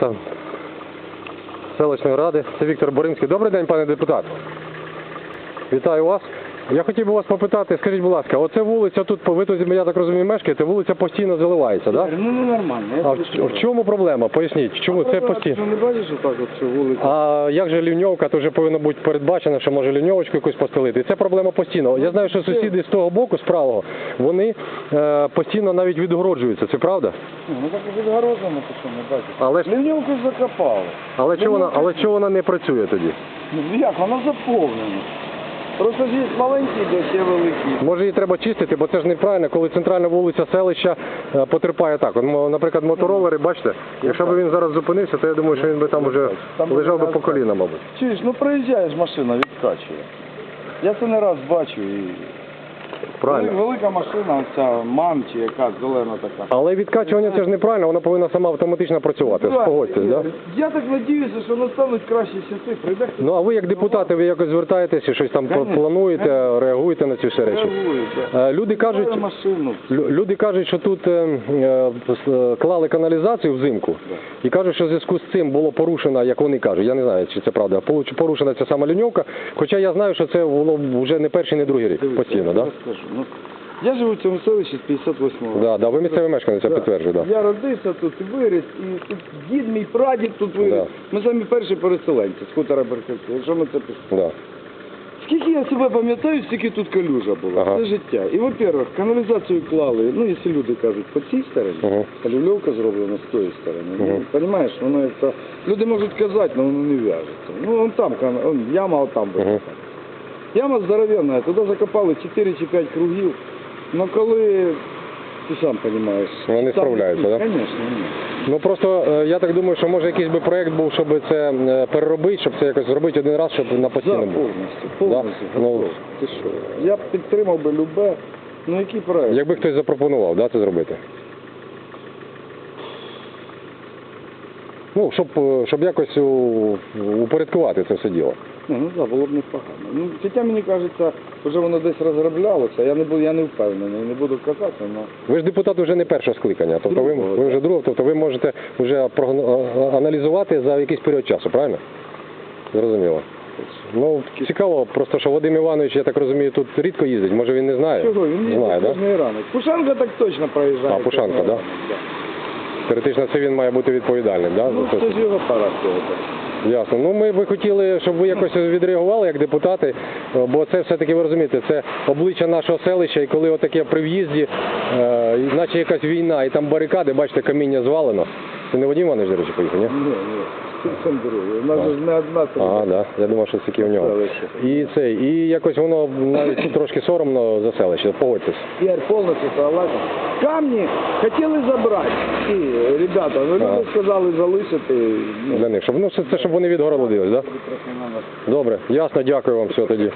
Там, селищної ради. Це Віктор Боримський. Добрий день, пане депутат. Вітаю вас. Я хотів би вас попитати, скажіть, будь ласка, оце вулиця тут, ви тут, я так розумію, мешкаєте, вулиця постійно заливається, так? Ну, ну нормально. А в, в чому проблема? Поясніть, чому це постійно? Не бачиш отак от цю вулицю? А як же лівньовка, то вже повинно бути передбачено, що може лівньовочку якусь постелити. І це проблема постійно. Я знаю, що сусіди з того боку, з правого, вони е, постійно навіть відгороджуються, це правда? Ну так і відгорожено, ти що не бачиш. Але ж Лівнівку закопали. але чого вона, але чого вона не працює тоді? Ну як, вона заповнена. Просто є маленькі, де є великі. Може її треба чистити, бо це ж неправильно, коли центральна вулиця селища е, потерпає так. От, наприклад, моторолери, бачите, якщо б він зараз зупинився, то я думаю, що він би там вже Там лежав би по коліна, мабуть. Чуєш, ну проїжджаєш машина, відкачує. Я це не раз бачу і... Правильно. Велика машина, оця мам чи зелена така. Але відкачування це ж неправильно, вона повинна сама автоматично працювати. Да, Погодьтесь, да? Я так надіюся, що настануть кращі часи. Прийде хтось. Ну а ви як депутати, ви якось звертаєтеся, щось там Конечно. плануєте, реагуєте на ці всі речі? Е, Люди кажуть, машину. лю- люди кажуть, що тут е, е, с- клали каналізацію взимку і кажуть, що в зв'язку з цим було порушено, як вони кажуть, я не знаю, чи це правда, порушена ця сама ліньовка, хоча я знаю, що це було вже не перший, не другий рік Дивіться, постійно, я розкажу. Ну, я живу в цьому селищі з 58-го. Да, да, ви місцевий мешканець, я підтверджую, да. Я родився тут, виріс, і тут дід мій прадід тут виріс. Да. Ми самі перші переселенці з хутора Берківки, якщо ми це пишемо. Да. Скільки я себе пам'ятаю, стільки тут калюжа була. Ага. Це життя. І, во-первых, каналізацію клали, ну, якщо люди кажуть, по цій стороні, Ага. а люльовка зроблена з тої сторони. Ага. Ну, воно як то... Люди можуть казати, але воно не в'яжеться. Ну, вон там, кан- вон яма отам Ага. була. Яма здоровенна, туди закопали 4 чи 5 кругів. Ну коли, ти сам розумієш. Вони справляються, да? Звісно, ні. Ну просто е, я так думаю, що може якийсь би проект був, щоб це е, переробити, щоб це якось зробити один раз, щоб на За, постійно було. повністю, повністю. Да? Ну. Ти що? Я б підтримав би любе. Ну який проект? Якби хтось запропонував, да, це зробити. Ну, щоб, е, щоб якось у- упорядкувати це все діло. Ні, ну так, було б непогано. Ну, хоча мені кажеться, вже воно десь розроблялося, я не буду, я не впевнений, не буду казати, але Ви ж депутат вже не першого скликання, тобто ви, Другого, ви вже другого, тобто ви можете вже прогно- аналізувати за якийсь період часу, правильно? Зрозуміло. Ну, цікаво, просто що Вадим Іванович, я так розумію, тут рідко їздить, може він не знає? чого, він знає, їздить да? кожний ранок. Пушанка так точно проїжджає. А, Пушанка, кожного да? ранку, Теоретично це він має бути відповідальним, да? Ну, за це це? ж його пара. Ясно. Ну ми би хотіли, щоб ви якось відреагували як депутати, бо це все-таки ви розумієте, це обличчя нашого селища, і коли отаке при в'їзді, е, наче якась війна, і там барикади, бачите, каміння звалено. Це не Вадим Іванович, до речі, поїхав, ні? Ні, ні, зовсім друге. У нас же ж не одна. Ага, да. Я думав, що це тільки в нього. Селище. І це, і якось воно навіть трошки соромно за селище, погодьтесь. Я повністю согласен. Камні хотіли забрати І ребята, Ага. люди сказали залишити. Ну, Для них, щоб ну це, це щоб вони відгородились, да? на нас. Добре, ясно, дякую вам все тоді.